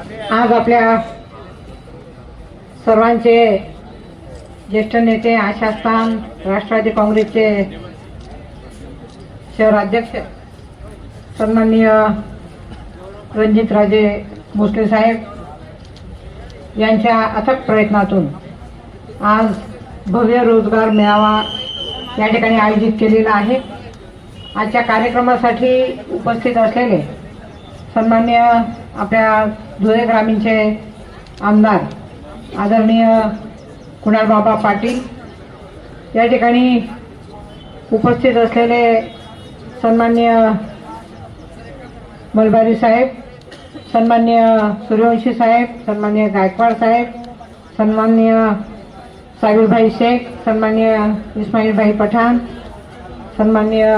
आज आपल्या सर्वांचे ज्येष्ठ नेते आशास्थान राष्ट्रवादी काँग्रेसचे शहराध्यक्ष सन्माननीय रणजितराजे भोसले साहेब यांच्या अथक प्रयत्नातून आज भव्य रोजगार मेळावा या ठिकाणी आयोजित केलेला आहे. आजच्या कार्यक्रमासाठी उपस्थित असलेले सन्मान्य आपल्या धुळे ग्रामीणचे आमदार आदरणीय कुणालबाबा पाटील. या ठिकाणी उपस्थित असलेले सन्मान्य मलबारी साहेब सन्मान्य सूर्यवंशी साहेब सन्मान्य गायकवाड साहेब सन्मान्य साबिरभाई शेख सन्मान्य इस्माईलभाई पठाण सन्मान्य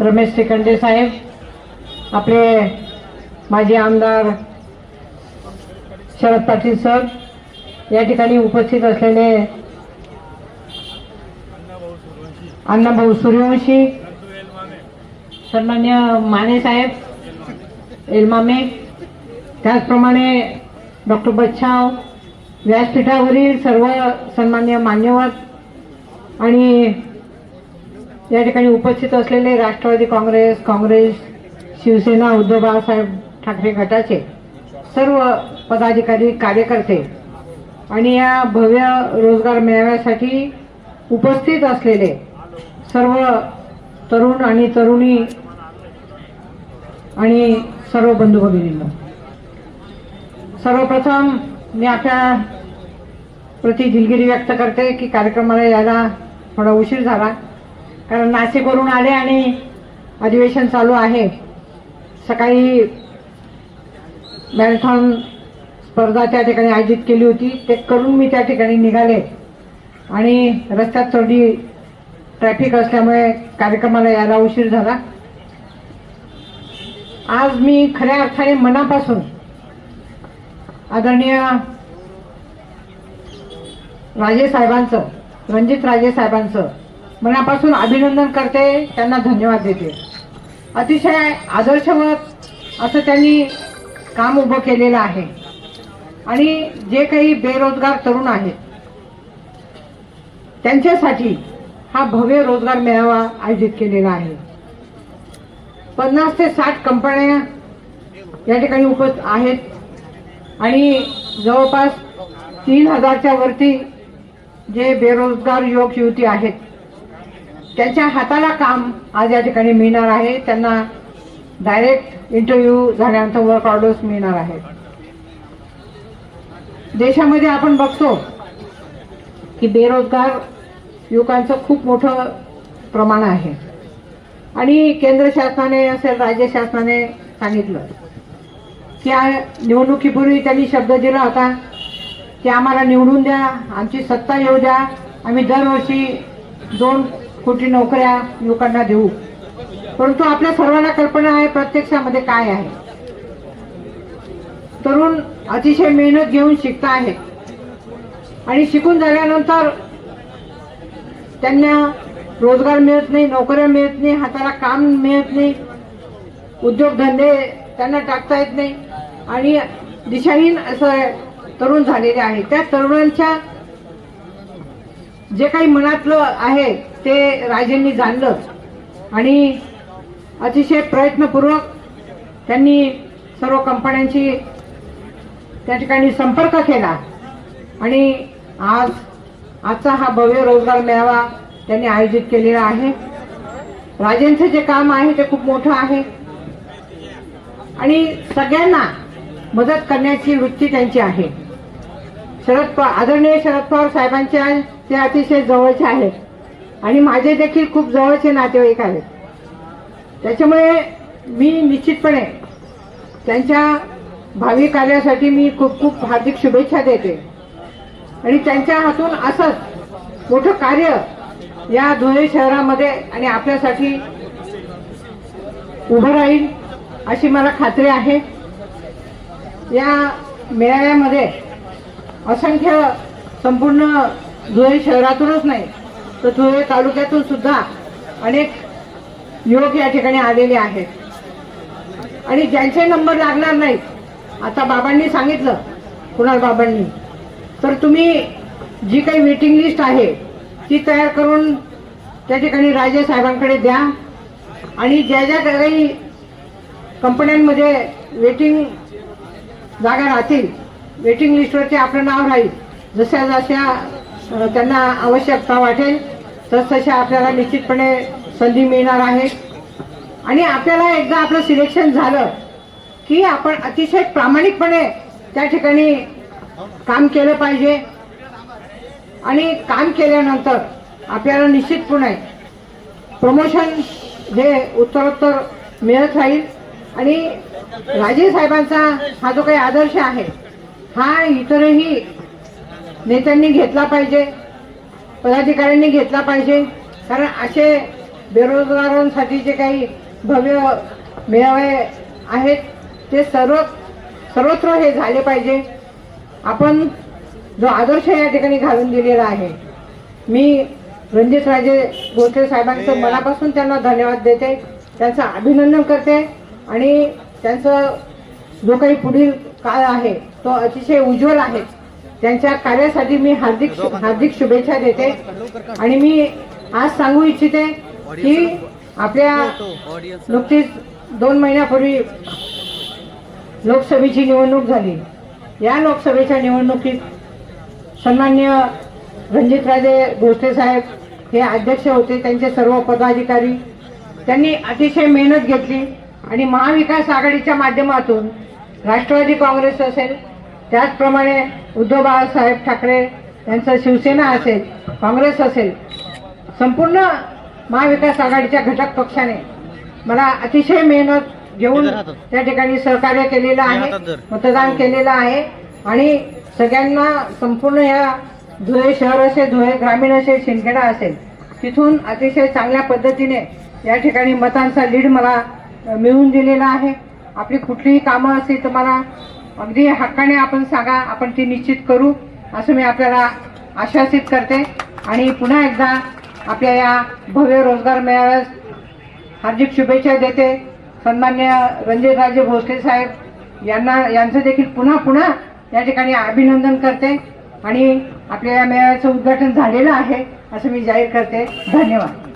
रमेश सिकंदे साहेब आपले माजी आमदार शरद पाटील सर या ठिकाणी उपस्थित असलेले अण्णाभाऊ सूर्यवंशी सन्मान्य माने साहेब एलमामे त्याचप्रमाणे डॉक्टर बच्छाव व्यासपीठावरील सर्व सन्मान्य मान्यवर आणि या ठिकाणी उपस्थित असलेले राष्ट्रवादी काँग्रेस काँग्रेस शिवसेना उद्धव बाळासाहेब ठाकरे गटाचे सर्व पदाधिकारी कार्यकर्ते आणि या भव्य रोजगार मेळाव्यासाठी उपस्थित असलेले सर्व तरुण आणि तरुणी आणि सर्व बंधू भगिनींना सर्वप्रथम मी आपल्या प्रति दिलगिरी व्यक्त करते की कार्यक्रमाला यायला थोडा उशीर झाला कारण नाशिकवरून आले आणि अधिवेशन चालू आहे. सकाळी मॅरेथॉन स्पर्धा त्या ठिकाणी आयोजित केली होती. ते करून मी त्या ठिकाणी निघाले. आणि रस्त्यात थोडी ट्रॅफिक असल्यामुळे कार्यक्रमाला यायला उशीर झाला. आज मी खऱ्या अर्थाने मनापासून आदरणीय राजे साहेबांचं रणजित राजे साहेबांचं मनापासून अभिनंदन करते. त्यांना धन्यवाद देते. अतिशय आदर्शवत असं त्यांनी काम उभं केलेलं आहे. आणि जे काही बेरोजगार तरुण आहेत त्यांच्यासाठी हा भव्य रोजगार मेळावा आयोजित केलेला आहे. पन्नास ते साठ कंपन्या या ठिकाणी उपस्थित आहेत. आणि जवळपास तीन हजारच्या वरती जे बेरोजगार युवक युवती आहेत त्यांच्या हाताला काम आज या ठिकाणी मिळणार आहे. त्यांना डायरेक्ट इंटरव्ह्यू झाल्यानंतर वर्क ऑर्डर्स मिळणार आहेत. देशामध्ये आपण बघतो की बेरोजगार युवकांचं खूप मोठं प्रमाण आहे. आणि केंद्र शासनाने असेल राज्य शासनाने सांगितलं की निवडणुकीपूर्वी त्यांनी शब्द दिला होता की आम्हाला निवडून द्या आमची सत्ता येऊ द्या. आम्ही दरवर्षी दोन खोटी नोकऱ्या युवकांना देऊ. परंतु आपल्या सर्वांना कल्पना आहे प्रत्यक्षामध्ये काय आहे. तरुण अतिशय मेहनत घेऊन शिकता आहेत. आणि शिकून झाल्यानंतर त्यांना रोजगार मिळत नाही नोकऱ्या मिळत नाही हाताला काम मिळत नाही उद्योगधंदे त्यांना टाकता येत नाही. आणि दिशाहीन असं तरुण झालेले आहे. त्या तरुणांच्या जे काही मनातलं आहे ते राजेंनी जाणलंच. आणि अतिशय प्रयत्नपूर्वक त्यांनी सर्व कंपन्यांशी त्या ठिकाणी संपर्क केला. आणि आज आजचा हा भव्य रोजगार मेळावा त्यांनी आयोजित केलेला आहे. राजेंचं जे काम आहे ते खूप मोठं आहे. आणि सगळ्यांना मदत करण्याची वृत्ती त्यांची आहे. शरद पवार आदरणीय शरद पवार साहेबांच्या ते अतिशय जवळचे आहेत. आणि माझे देखील खूप जवळचे नातेवाईक आहेत. त्याच्यामुळे मी निश्चितपणे त्यांच्या भावी कार्यासाठी मी खूप खूप हार्दिक शुभेच्छा देते. आणि त्यांच्या हातून असंच मोठं कार्य या धुळे शहरामध्ये आणि आपल्यासाठी उभं राहील अशी मला खात्री आहे. या मेळाव्यामध्ये असंख्य संपूर्ण धुळे शहरातूनच नाही तर धुळे तालुक्यातून सुद्धा अनेक युवक या ठिकाणी आलेले आहेत. आणि ज्यांचे नंबर लागणार नाहीत आता बाबांनी सांगितलं कुणाल बाबांनी. तर तुम्ही जी काही वेटिंग लिस्ट आहे ती तयार करून त्या ठिकाणी राजे साहेबांकडे द्या. आणि ज्या ज्या काही कंपन्यांमध्ये वेटिंग जागा राहतील वेटिंग लिस्टवरती आपलं नाव राहील जशा जशा त्यांना आवश्यकता वाटेल तस तशा आपल्याला निश्चितपणे संधी मिळणार आहे. आणि आपल्याला एकदा आपलं सिलेक्शन झालं की आपण अतिशय प्रामाणिकपणे त्या ठिकाणी काम केलं पाहिजे. आणि काम केल्यानंतर आपल्याला निश्चितपणे प्रमोशन हे उत्तरोत्तर मिळत राहील. आणि राजे साहेबांचा हा जो काही आदर्श आहे हा इतरही नेत्यांनी घेतला पाहिजे पदाधिकाऱ्यांनी घेतला पाहिजे. कारण असे बेरोजगारांसाठी जे काही भव्य मेळावे आहेत ते सर्व सर्वत्र हे झाले पाहिजे. आपण जो आदर्श या ठिकाणी घालून दिलेला आहे मी रणजित राजे भोसले साहेबांचं मनापासून त्यांना धन्यवाद देते. त्यांचं अभिनंदन करते आणि त्यांचं जो काही पुढील काळ आहे तो अतिशय उज्ज्वल आहे. त्यांच्या कार्यासाठी मी हार्दिक हार्दिक शुभेच्छा देते. आणि मी आज सांगू इच्छिते की आपल्या नुकतीच दोन महिन्यापूर्वी लोकसभेची निवडणूक झाली. या लोकसभेच्या निवडणुकीत सन्मान्य रणजितराजे भोसले साहेब हे अध्यक्ष होते त्यांचे सर्व पदाधिकारी. त्यांनी अतिशय मेहनत घेतली आणि महाविकास आघाडीच्या माध्यमातून राष्ट्रवादी काँग्रेस असेल त्याचप्रमाणे उद्धव बाळासाहेब ठाकरे यांचं शिवसेना असेल काँग्रेस असेल संपूर्ण महाविकास आघाडीच्या घटक पक्षाने मला अतिशय मेहनत घेऊन त्या ठिकाणी सहकार्य केलेलं आहे मतदान केलेलं आहे आणि सगळ्यांना संपूर्ण या धुळे शहर असेल धुळे ग्रामीण असेल शिंदखेडा असेल तिथून अतिशय चांगल्या पद्धतीने या ठिकाणी मतांचा लीड मला मिळवून दिलेला आहे. आपली कुठलीही कामं असतील तर मला अगदी हक्काने आपण सांगा आपण ती निश्चित करू असं मी आपल्याला आश्वासित करते. आणि पुन्हा एकदा आपल्या या भव्य रोजगार मेळाव्यास हार्दिक शुभेच्छा देते सन्मान्य रणजितराजे भोसले साहेब. यांना यांचं देखील पुन्हा पुन्हा या ठिकाणी अभिनंदन करते. आणि आपल्या या मेळाव्याचं उद्घाटन झालेलं आहे असं मी जाहीर करते. धन्यवाद.